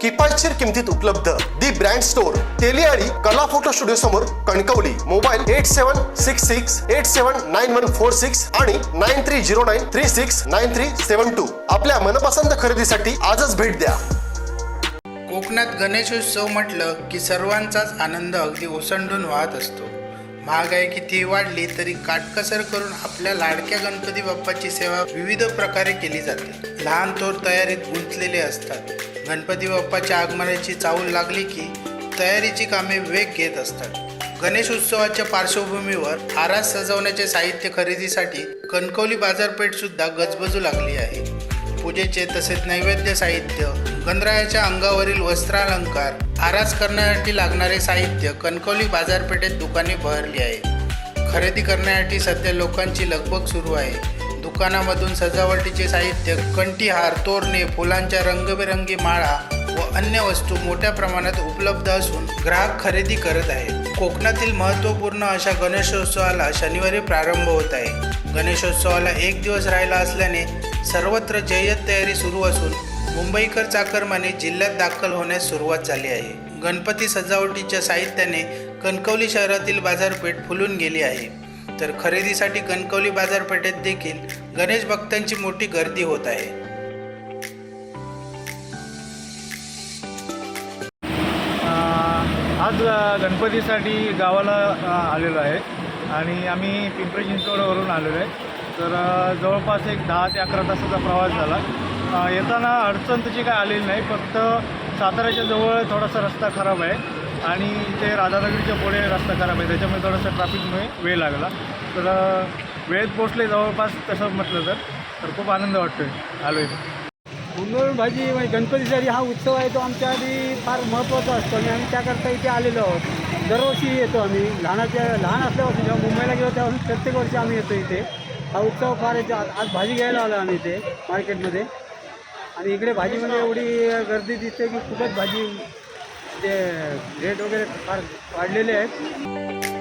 किफायतशीर किमतीत उपलब्ध. दी ब्रँड स्टोअर तेलियाळी कला फोटो स्टुडिओ समोर Kankavli. Mobile eight seven six six eight seven nine one four six आणि nine three zero nine three six nine three seven two आपल्या मनपसंत खरेदीसाठी आजच भेट द्या. कोकणात गणेशोत्सव म्हटलं की सर्वांचाच आनंद अगदी ओसंडून वाहत असतो. महागाई किती वाढली तरी काटकसर करून आपल्या लाडक्या गणपती बाप्पाची सेवा विविध प्रकारे केली जाते. लहान थोर तयारीत गुंतलेले असतात. गणपती बाप्पाच्या आगमनाची चाहूल लागली की तयारीची कामे वेग घेत असतात. गणेश उत्सवाच्या पार्श्वभूमीवर आरास सजवण्याचे साहित्य खरेदीसाठी कणकवली बाजारपेठसुद्धा गजबजू लागली आहे. पूजेचे तसेच नैवेद्य साहित्य गणरायाच्या अंगावरील वस्त्रालंकार आरास करण्यासाठी लागणारे साहित्य कणकवली बाजारपेठेत दुकाने बहरली आहे. खरेदी करण्यासाठी सध्या लोकांची लगबग सुरू आहे. दुकानामधून सजावटीचे साहित्य कंठीहार तोरणे फुलांच्या रंगबेरंगी माळा व अन्य वस्तू मोठ्या प्रमाणात उपलब्ध असून ग्राहक खरेदी करत आहेत. कोकणातील महत्त्वपूर्ण अशा गणेशोत्सवाला शनिवारी प्रारंभ होत आहे. गणेशोत्सवाला एक दिवस राहिला असल्याने सर्वत्र जय्यत तयारी सुरू असून मुंबईकर चाकरमाने जिल्ह्यात दाखल होण्यास सुरुवात झाली आहे. गणपती सजावटीच्या साहित्याने कणकवली शहरातील बाजारपेठ फुलून गेली आहे. तर खरेदीसाठी कणकवली बाजारपेठेत देखील गणेश भक्तांची मोठी गर्दी होत आहे. आज गणपतीसाठी गावाला आलेलो आहे. आणि आम्ही पिंपरी चिंचवडवरून आलेलो आहे. तर जवळपास एक दहा ते अकरा तासाचा प्रवास झाला. येताना अडचण तशी काय आलेली नाही. फक्त साताऱ्याच्या जवळ थोडासा रस्ता खराब आहे. आणि ते राधानगरीच्या पुढे रस्ता खराब आहे त्याच्यामुळे थोडासा ट्रॅफिकमुळे वेळ लागला. तर वेळेत पोचले जवळपास तसं म्हटलं तर. तर खूप आनंद वाटतो आहे आलो इथे मुंबईवरून भाजी म्हणजे गणपतीसाठी हा उत्सव आहे तो आमच्या आधी फार महत्त्वाचा असतो. आणि आम्ही त्याकरता इथे आलेलो आहोत. दरवर्षी येतो आम्ही. लहानाच्या लहान असल्यापासून जेव्हा मुंबईला गेलो तेव्हा प्रत्येक वर्षी आम्ही येतो इथे. हा उत्सव फार येतो आज भाजी घ्यायला आलो आम्ही इथे मार्केटमध्ये. आणि इकडे भाजीमध्ये म्हणजे एवढी गर्दी दिसते की खूपच भाजी ते रेट वगैरे फार वाढलेले आहेत.